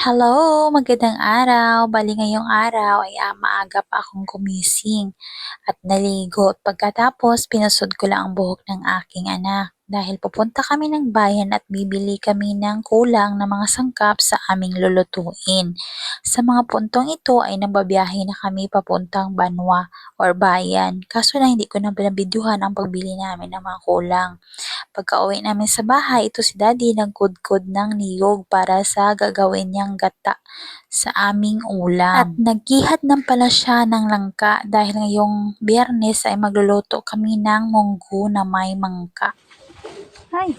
Hello, magandang araw. Bali ngayong araw ay ah, maaga pa akong gumising at naligo. Pagkatapos, pinasod ko lang ang buhok ng aking anak dahil pupunta kami ng bayan at bibili kami ng kulang na mga sangkap sa aming lulutuin. Sa mga puntong ito ay nagbabiyahe na kami papuntang Banwa or bayan. Kaso lang hindi ko na binabidyuhan ang pagbili namin ng mga kulang. Pagka-uwi namin sa bahay, ito si daddy nagkudkod ng niyog para sa gagawin niyang gata sa aming ulam. At naghihat ng pala siya ng langka dahil ngayong biyernes ay magluluto kami ng munggo na may mangka. Ay!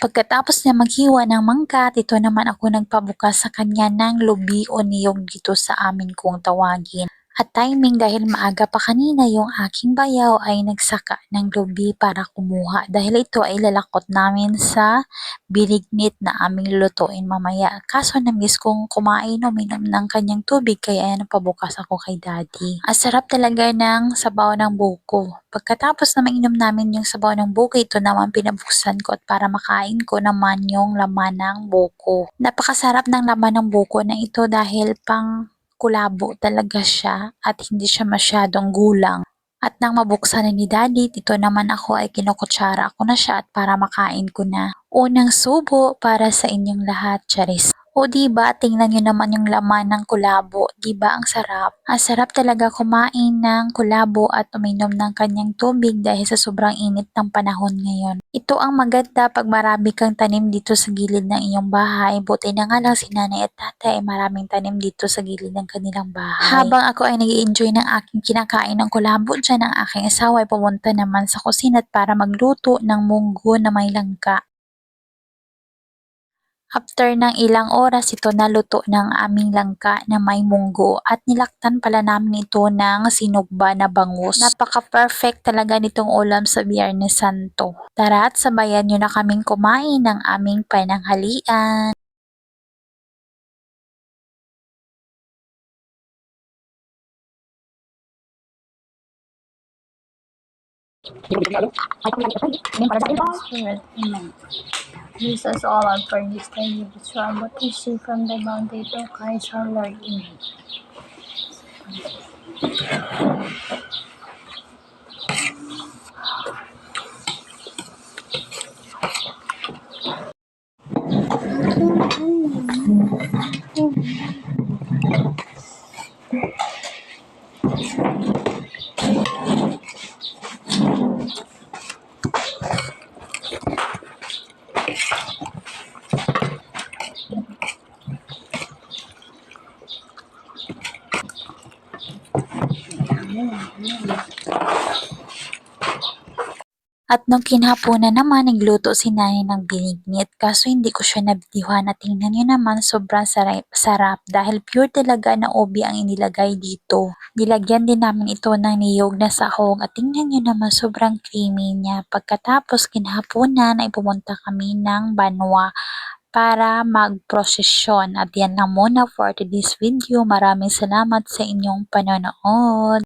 Pagkatapos niya maghiwa ng mangka, ito naman ako nagpabukas sa kanya ng lubi o niyog dito sa amin kung tawagin. At timing dahil maaga pa kanina yung aking bayaw ay nagsaka ng lubi para kumuha dahil ito ay lalakot namin sa binignit na aming lulutuin mamaya. Kaso na-miss kong kumain o minom ng kanyang tubig kaya ayan pabukas ako kay daddy. Ang sarap talaga ng sabaw ng buko. Pagkatapos na mainom namin yung sabaw ng buko, ito naman pinabuksan ko at para makain ko naman yung laman ng buko. Napakasarap ng laman ng buko na ito dahil pang kulabo talaga siya at hindi siya masyadong gulang. At nang mabuksan na ni Daddy, ito naman ako ay kinukutsara ko na siya at para makain ko na. Unang subo para sa inyong lahat, Charis. O di ba tingnan niyo naman yung laman ng kulabo, di ba ang sarap? Ang sarap talaga kumain ng kulabo at uminom ng kanyang tubig dahil sa sobrang init ng panahon ngayon. Ito ang maganda pag marami kang tanim dito sa gilid ng iyong bahay. Buti na nga lang si nanay at tatay ay maraming tanim dito sa gilid ng kanilang bahay. Habang ako ay nag enjoy ng aking kinakain ng kulabo dyan, ang aking asawa ay pumunta naman sa kusina para magluto ng munggo na may langka. After ng ilang oras, ito naluto ng aming langka na may munggo at nilaktan pala namin ito ng sinugba na bangus. Napaka-perfect talaga nitong ulam sa Biyernes Santo. Tara at sabayan nyo na kaming kumain ng aming pananghalian. Spirit, Amen. This is all I'm for this tiny video on what you see from the Monday to Kaiser Learning. Mm-hmm. At nung kinhapunan naman, nagluto si nanay ng binignit. Kaso hindi ko siya nabitiwan na tingnan nyo naman, sobrang sarap, sarap dahil pure talaga na ubi ang inilagay dito. Nilagyan din namin ito ng niyog na sahog at tingnan nyo naman sobrang creamy niya. Pagkatapos kinhapunan ay pumunta kami ng Banwa para magprosesyon. At yan lang muna for today's video. Maraming salamat sa inyong panonood.